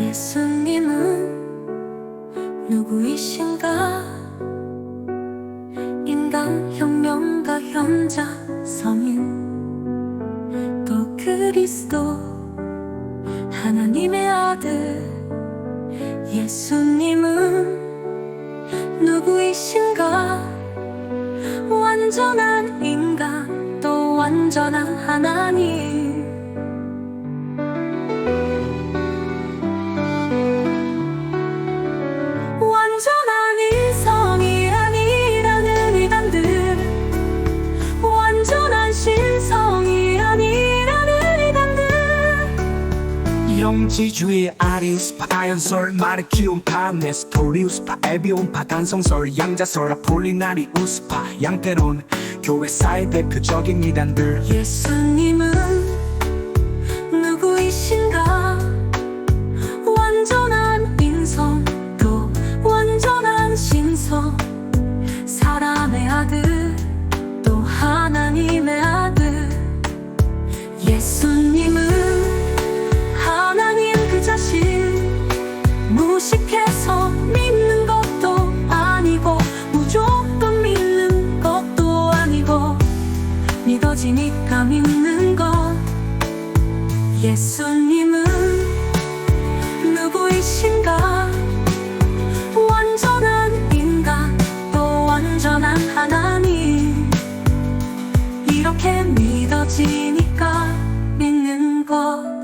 예수님은 누구이신가? 인간 혁명가 현자 성인 또 그리스도 하나님의 아들 예수님은 누구이신가? 완전한 인간 또 완전한 하나님 영지주의 아리스파 아연설 기운파 네스토리우스파 에비온파 단성설 양자설 아폴리나리우스파 양태론 교회 사의 대표적인 이단들. 예수님 믿어지니까 믿는 것. 예수님은 누구이신가? 완전한 인간 또 완전한 하나님. 이렇게 믿어지니까 믿는 것